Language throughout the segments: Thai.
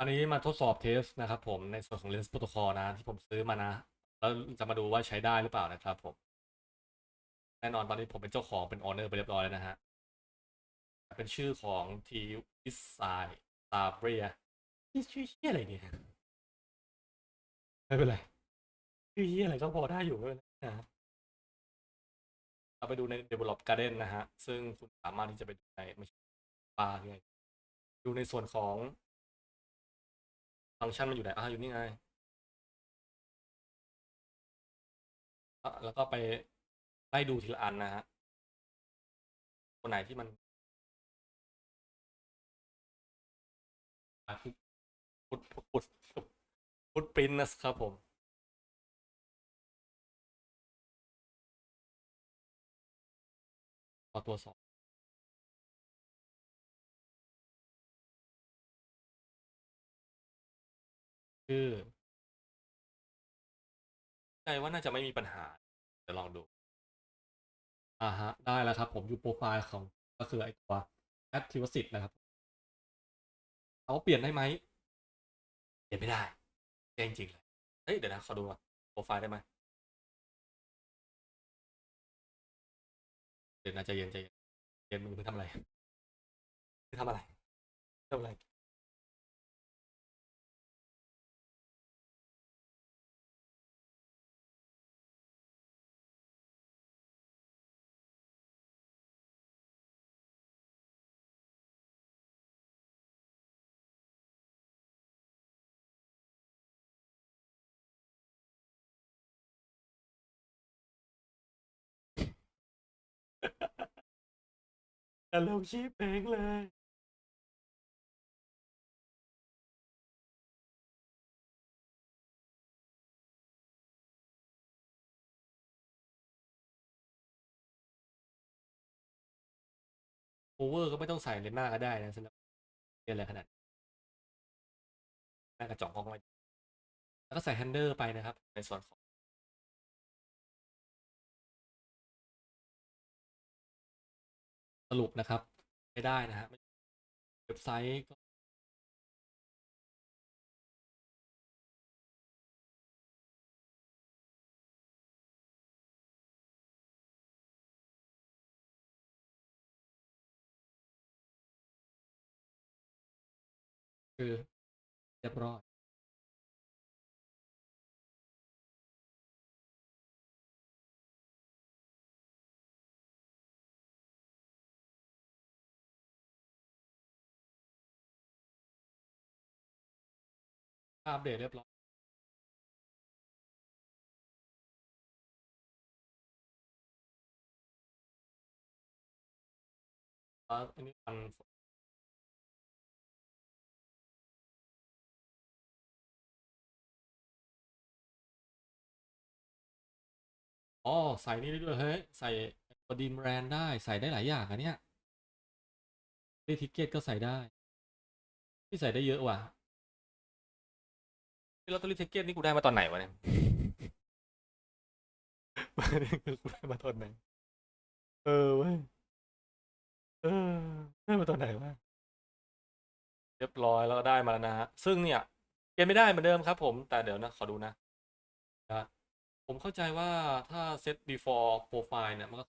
อันนี้มาทดสอบเทสนะครับผมในส่วนของ Lens Protocol นะ ที่ผมซื้อมานะ แล้วจะมาดูว่าใช้ได้หรือเปล่านะครับผม แน่นอนตอนนี้ผมเป็นเจ้าของเป็น Owner ไปเรียบร้อยแล้วนะฮะ เป็นชื่อของ T i s i s a b r i a ชื่ชื่อเชี่ยอะไรเนี่ยไม่เป็นไรชื่อเชี่ยอะไรก็พอได้อยู่เป็นะฮะเราไปดูใน Develop Garden นะฮะ ซึ่งคุณสามารถที่จะไปดูในไม่ใช่ปาไงดูในส่วนของ ฟังก์ชันมันอยู่ไหนอ่าอยู่นี่ไงแล้วก็ไปไล่ดูทีละอันนะฮะตัวไหนที่มันพุทพุทพุทพุทปรินนะครับผมขอตัวสอง ชื่อใจว่าน่าจะไม่มีปัญหาเดี๋ยวลองดู อ่าฮะ ได้แล้วครับ ผมอยู่โปรไฟล์ของก็คือไอตัว Activity นะครับเอาเปลี่ยนได้ไหมเปลี่ยนไม่ได้แย่จริงเลยเฮ้ยเดี๋ยวนะขอดูก่อนโปรไฟล์ได้ไหมเดี๋ยวนะใจเย็นใจเย็นเย็นมึงเพิ่งทำอะไรเพิ่งทำอะไรทำอะไร จะลงชื่อเพงเลยโอเวอร์ก็ไม่ต้องใส่เลนส์หน้าก็ได้นะสำหรับเรียนอะไรขนาดหน้ากระจกห้องไว้แล้วก็ใส่แฮนเดอร์ไปนะครับ ในส่วนของ สรุปนะครับไม่ได้นะฮะเว็บไซต์ก็คือเรียบร้อย อัปเดตเรียบร้อยอันนี้อันอ๋อ ใส่นี่ได้ด้วยเฮ้ย ใส่ตัวดีมแรนได้ใส่ได้หลายอย่างอะเนี่ยได้ทิกเก็ตก็ใส่ได้ ที่ใส่ได้เยอะว่ะ ลอตเตอรี่ทิกเก็ตนี่กูได้มาตอนไหนวะเนี่ยกูได้มาตอนไหน เออเว้ย เออ ได้มาตอนไหนวะ เรียบร้อยแล้วก็ได้มาแล้วนะฮะ ซึ่งเนี่ยเปลี่ยนไม่ได้เหมือนเดิมครับผม แต่เดี๋ยวนะ ขอดูนะนะผมเข้าใจว่าถ้าเซต default profile เนี่ยมันก็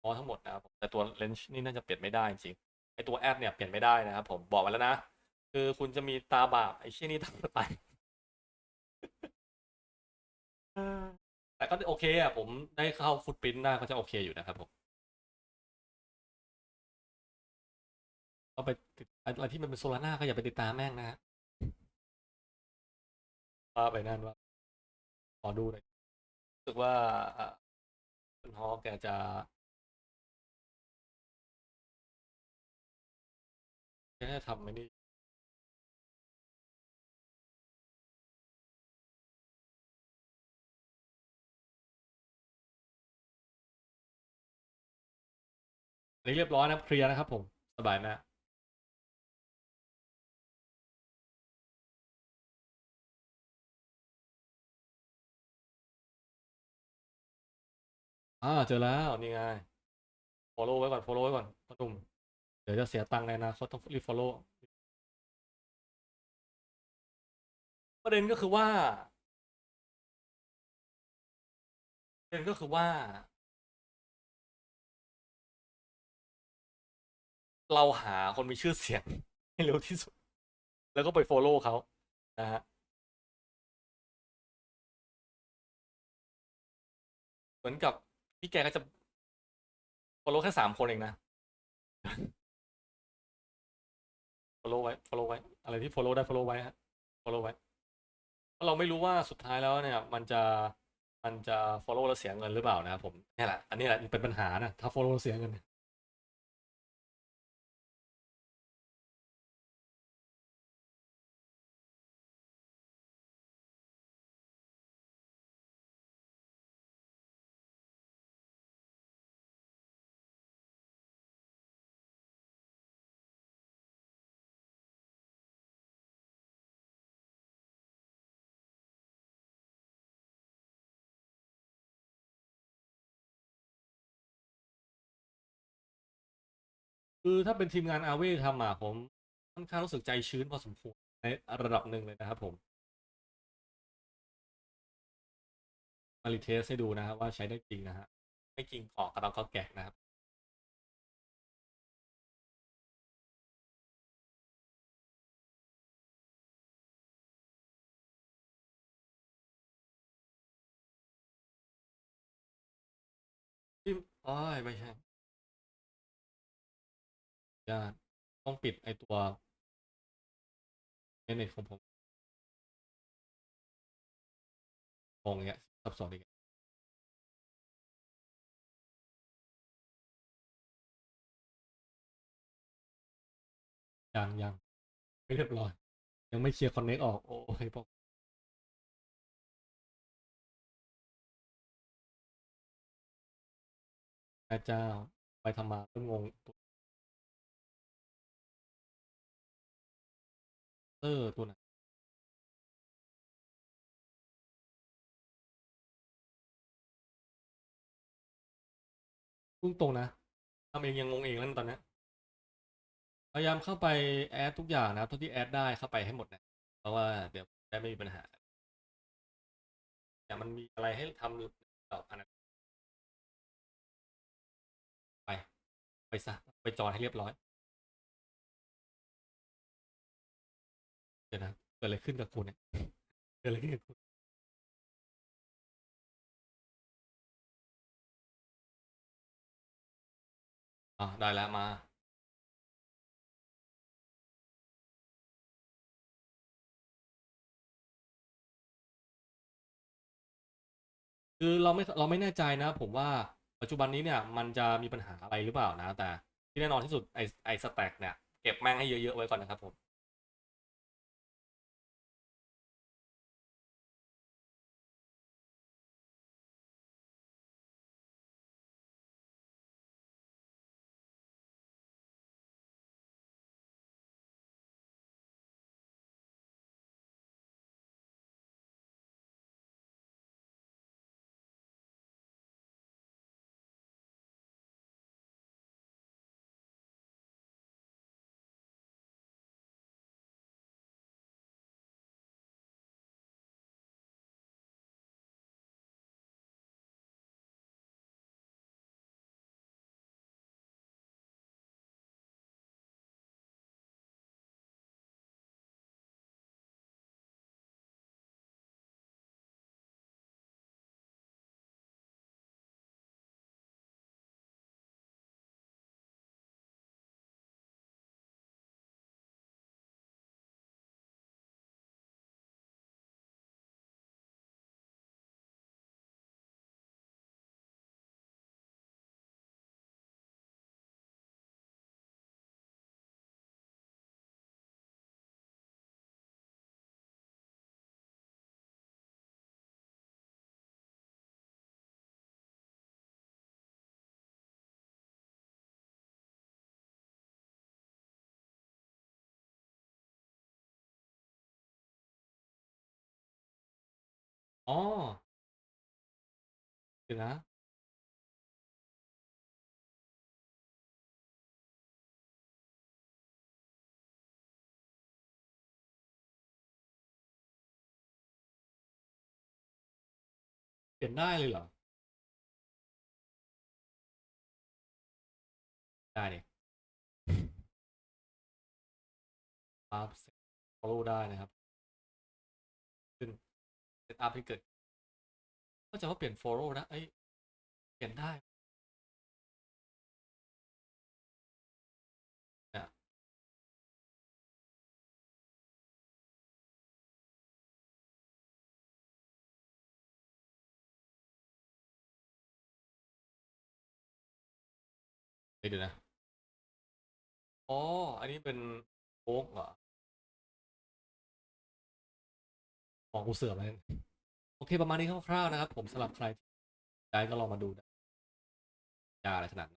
พอทั้งหมดนะครับผมแต่ตัว lens นี่น่าจะเปลี่ยนไม่ได้จริงไอตัวแอดเนี่ยเปลี่ยนไม่ได้นะครับผมบอกมาแล้วนะ คือคุณจะมีตาบาปไอ้เชี่ยนี่ตามไปเออแต่ก็โอเคอะผมได้เข้าฟุตปรินต์ได้ก็จะโอเคอยู่นะครับผมก็ไปติดอะไรที่มันเป็นโซลาร่าก็อย่าไปติดตามแม่งนะฮะว่าไปนั่นว่าขอดูหน่อยรู้สึกว่าคุณฮอแกจะแกน่าจะทำไอ้นี่ อันนี้เรียบร้อยนะครับเคลียร์นะครับผมสบายมากอ่าเจอแล้วนี่ไง follow ไว้ก่อน follow ไว้ก่อนพ่อหนุ่มเดี๋ยวจะเสียตังค์ในอนาคตต้องรีบ follow ประเด็นก็คือว่าประเด็นก็คือว่า เราหาคนมีชื่อเสียงให้เร็วที่สุด แล้วก็ไป follow เขานะฮะเหมือนกับพี่แกก็จะ follow แค่สามคนเองนะ follow ไว้ follow ไว้ อะไรที่ follow ได้ follow ไว้ฮะ follow ไว้เพราะเราไม่รู้ว่าสุดท้ายแล้วเนี่ย มันจะมันจะ follow แล้วเสียเงินหรือเปล่านะครับผมนี่แหละ อันนี้แหละเป็นปัญหานะถ้า follow แล้วเสียเงิน คือถ้าเป็นทีมงานอาเว่ทำอะผมค่อนข้างรู้สึกใจชื้นพอสมควรในระดับหนึ่งเลยนะครับผมมารีเทสให้ดูนะครับว่าใช้ได้จริงนะฮะไม่จริงขอกระดองก็แกะนะครับที่อ้อไม่ใช่ ญาตต้องปิดไอตัวเน็ตของผมงงองเงี้ยซับซ้อนอีกยังยังไม่เรียบร้อย ยังไม่เคลียร์คอนเน็กออก โอ้ยบอกแม่เจ้าไปทำมาเริ่มงงตัว เออตัวไหนพุ่งตรงนะทำเองยังงงเองแล้วตอนนี้พยายามเข้าไปแอดทุกอย่างนะครับเท่าที่แอดได้เข้าไปให้หมดนะ เพราะว่าเดี๋ยวได้ไม่มีปัญหาแต่มันมีอะไรให้ทำต่ออันไป ไปซะ ไปจอนให้เรียบร้อย เดี๋ยวนะเกิดอะไรขึ้นกับคุณเนี่ยเกิดอะไรขึ้นกับคุณอ่าได้แล้วมา คือเราไม่เราไม่แน่ใจนะ ผมว่าปัจจุบันนี้เนี่ย มันจะมีปัญหาอะไรหรือเปล่านะ แต่ที่แน่นอนที่สุดไอไอสแต็กเนี่ย เก็บแม่งให้เยอะ ๆ ไว้ก่อนนะครับผม อ๋อ เดี๋นะ เปลี่ยนได้เลยเหรอ ได้เนี่ยครับ follow ได้นะครับ ขึ้น set up ให้เกิดก็จะว่าเปลี่ยน follow นะเอ้ยเปลี่ยนได้เนี่ยเฮ้ยเดี๋ยวนะ อ๋อ อันนี้เป็นโค้กเหรอ มองกูเสือมเลยโอเคประมาณนี้คร่าวๆนะครับ ผมสำหรับใครที่ได้ก็ลองมาดูยาอะไรขนาด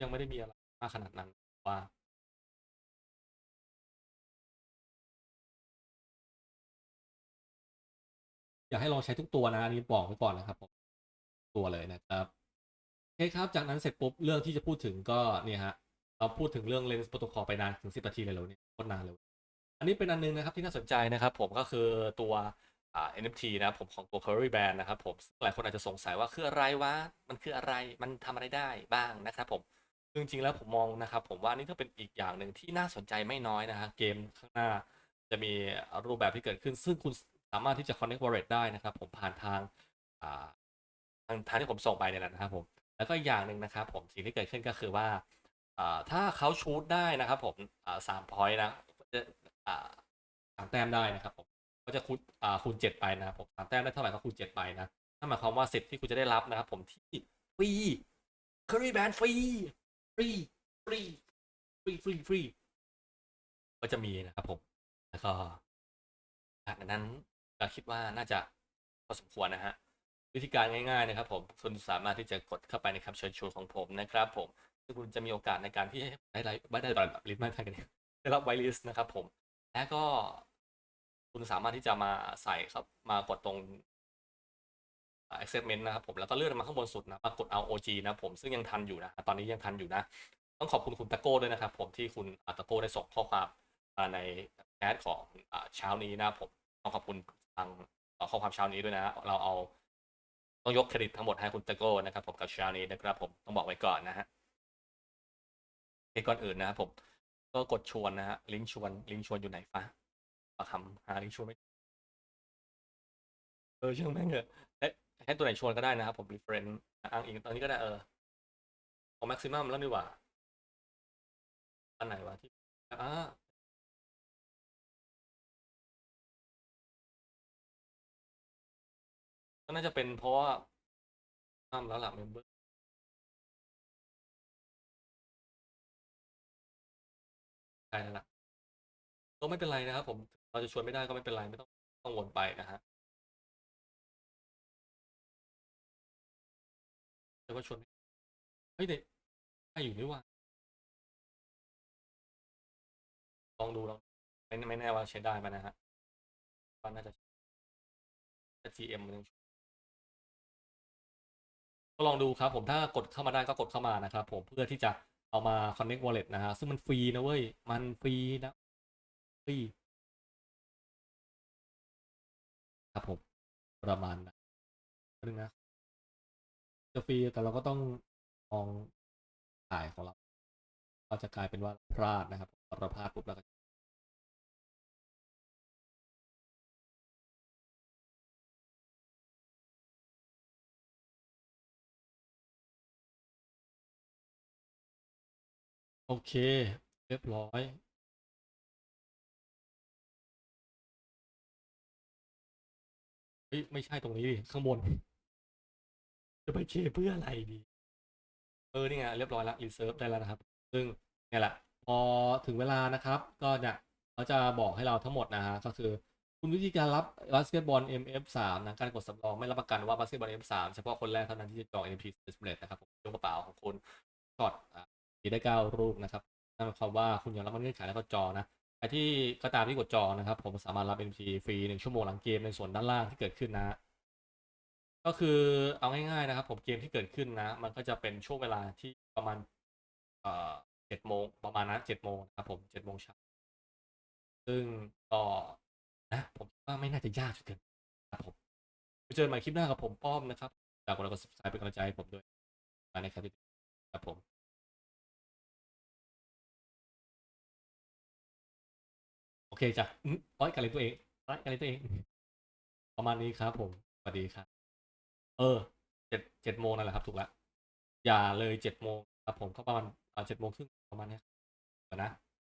ยังไม่ได้มีอะไรมากขนาดนั้นว่าอยากให้ลองใช้ทุกตัวนะอันนี้บอกไว้ก่อนนะครับผม ตัวเลยนะครับโอเคครับ จากนั้นเสร็จปุ๊บเรื่องที่จะพูดถึงก็เนี่ยฮะเราพูดถึงเรื่อง Lens Protocol ไปนานถึง 10นาทีเลยเหรอเนี่ยโคตรนานเลย อันนี้เป็นอันนึงนะครับที่น่าสนใจนะครับ ผมก็คือตัวอ่า NFT นะครับผมของตัว Curry Band นะครับผมหลายคนอาจจะสงสัยว่าคืออะไรวะมันคืออะไรมันทำอะไรได้บ้างนะครับผมจริงๆแล้วผมมองนะครับผมว่านี่ก็เป็นอีกอย่างหนึ่งที่น่าสนใจไม่น้อยนะฮะเกมข้างหน้าจะมีรูปแบบที่เกิดขึ้น ซึ่งคุณสามารถที่จะ connect wallet ได้นะครับผมผ่านทางอ่า ทางทางที่ผมส่งไปเนี่ยแหละนะครับผมแล้วก็อย่างหนึ่งนะครับ ผมสิ่งที่เกิดขึ้นก็คือว่าถ้าเขาชูดได้นะครับ ผมสามพอยต์นะจะสามแต้มได้นะครับผมก็จะคูณคูณเจ็ดไปนะครับผมสามแต้มได้เท่าไหร่ก็คูณเจ็ดไปนะนั่นหมายความว่าสิทธิ์ที่คุณจะได้รับนะครับ ผมที่ฟรี Curry Band ฟรีฟรีฟรีฟรีฟรีฟรีก็จะมีนะครับผมแล้วก็จากนั้นก็คิดว่าน่าจะพอสมควรนะฮะ วิธีการง่ายๆนะครับผมคุณสามารถที่จะกดเข้าไปในคำเชิญชวนของผมนะครับผมซึ่งคุณจะมีโอกาสในการที่ได้ไลฟ์ได้ได้แบบลิสต์มากทันกันนะได้รับไวลิสต์นะครับผมและก็คุณสามารถที่จะมาใส่ครับมากดตรง acceptment นะครับผมแล้วก็เลื่อนมาข้างบนสุดนะมากดเอา OG นะผมซึ่งยังทันอยู่นะตอนนี้ยังทันอยู่นะ ต้องขอบคุณคุณตะโก้ด้วยนะครับ ผมที่คุณตะโก้ได้ส่งข้อความในแชทของเช้านี้นะผมต้องขอบคุณทางข้อความเช้านี้ด้วยนะ เราเอา ต้องยกเครดิตทั้งหมดให้คุณตะโก้นะครับผมกับเช้านี้นะครับผมต้องบอกไว้ก่อนนะฮะโอก่อนอื่นนะครับผมก็กดชวนนะฮะลิงก์ชวนลิงก์ชวนอยู่ไหนฟ้าประคำหาลิงก์ชวนไม่เออช่างแม่งเถอะเอ๊ะให้ตัวไหนชวนก็ได้นะครับผม reference อ้างอิงตอนนี้ก็ได้เออของ maximum แล้วนี่หว่า อันไหนวะที่อ่า น่าจะเป็นเพราะว่าห้ามแล้วหล่ะเมมเบอร์ใช่แล้วล่ะก็ไม่เป็นไรนะครับผมเราจะชวนไม่ได้ก็ไม่เป็นไรไม่ต้องกังวลไปนะฮะแต่ว่าชวนไม่เฮ้ยเด็กได้อยู่นี่ว่าลองดูลองไม่ไม่แน่ว่าใช้ได้ไหมนะฮะก็น่าจะ GM มันยัง ก็ลองดูครับผมถ้ากดเข้ามาได้ก็กดเข้ามานะครับผมเพื่อที่จะเอามา connect wallet นะฮะซึ่งมันฟรีนะเว้ย มันฟรีนะฟรีครับผมประมาณนั้นนึงนะจะฟรีแต่เราก็ต้องมองถ่ายของเราเราจะกลายเป็นว่าพลาดนะครับเราพลาดปุ๊บเราก็ โอเค เรียบร้อย เฮ้ย ไม่ใช่ตรงนี้ดิข้างบน จะไปเคเพื่ออะไรดี เออ นี่ไง เรียบร้อยแล้วรีเซิร์ฟได้แล้วนะครับ ซึ่งเนี่ยแหละ พอถึงเวลานะครับ ก็เนี่ยเขาจะบอกให้เราทั้งหมดนะฮะ ก็คือคุณวิธีการรับบาสเกตบอล MF3 นะการกดสำรองไม่รับประกันว่าบาสเกตบอล MF3 เฉพาะคนแรกเท่านั้นที่จะจอง NFT Display นะครับผมยกกระเป๋าของคุณช็อตอะ มีได้เก้ารูปนะครับนั่นหมายความว่าคุณยอมรับเงื่อนไขแล้วก็จอนะใครที่ก็ตามที่กดจอนะครับ ผมสามารถรับ NFT ฟรีหนึ่งชั่วโมงหลังเกมในส่วนด้านล่างที่เกิดขึ้นนะ ก็คือเอาง่ายๆนะครับผมเกมที่เกิดขึ้นนะ มันก็จะเป็นช่วงเวลาที่ประมาณเอ่อเจ็ดโมงประมาณนั้นเจ็ดโมงนะครับผมเจ็ดโมงเช้าซึ่งก็นะผมว่าไม่น่าจะยากจนเกินครับผมไปเจอกันใหม่คลิปหน้ากับผมป้อมนะครับฝากกดไลค์กด subscribe เป็นกำลังใจให้ผมด้วยมาในครับครับผม อเคจ้ะร้อยกันเลยตัวเองร้อยกันเลยตัวเอง ประมาณนี้ครับผม สวัสดีครับ เออ เจ็ดเจ็ดโมงนั่นแหละครับ ถูกแล้ว อย่าเลยเจ็ดโมงครับผม เขาประมาณเจ็ดโมงครึ่งประมาณนี้นะ